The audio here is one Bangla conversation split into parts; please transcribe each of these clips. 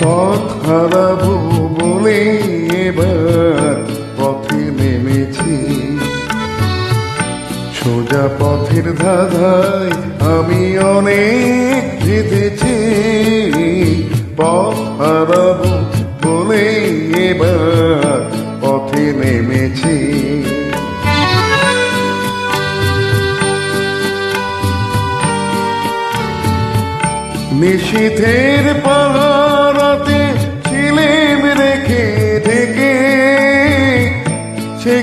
পথ হারাবো বলে এবার নেমেছি। সোজা পথের ধাঁধায় আমি অনেক পথ বলে এবার পথে নেমেছি। নিশীথের পাহারাতে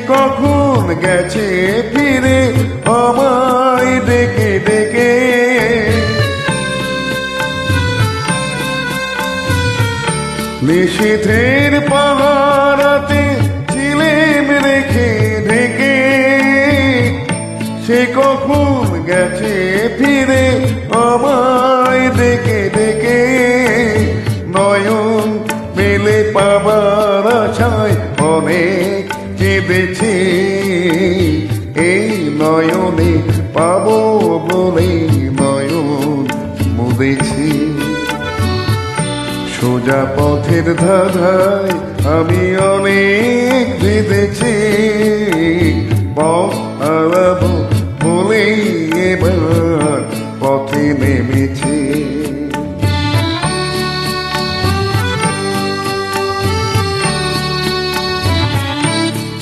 কখন গেছে ফিরে, আমায় ডেকে ডেকে। নিশীথের পাহারাতে ছিলেম রেখে, ঢেকে। সে কখন গেছে ফিরে, আমায় ডেকে ডেকে। নয়ন মেলে পাবার আশায় অনেক কেঁদেছি এই নয়নে পাব বলে নয়ন মুদেছি। সোজা পথের ধাধায় আমি অনেক বেঁধেছি।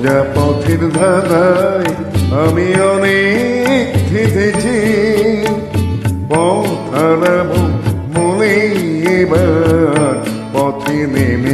সোজা পথের ধারায় আমি অনেক থেকেছি পথ হারাবো মনে এবার পথে নেমেছি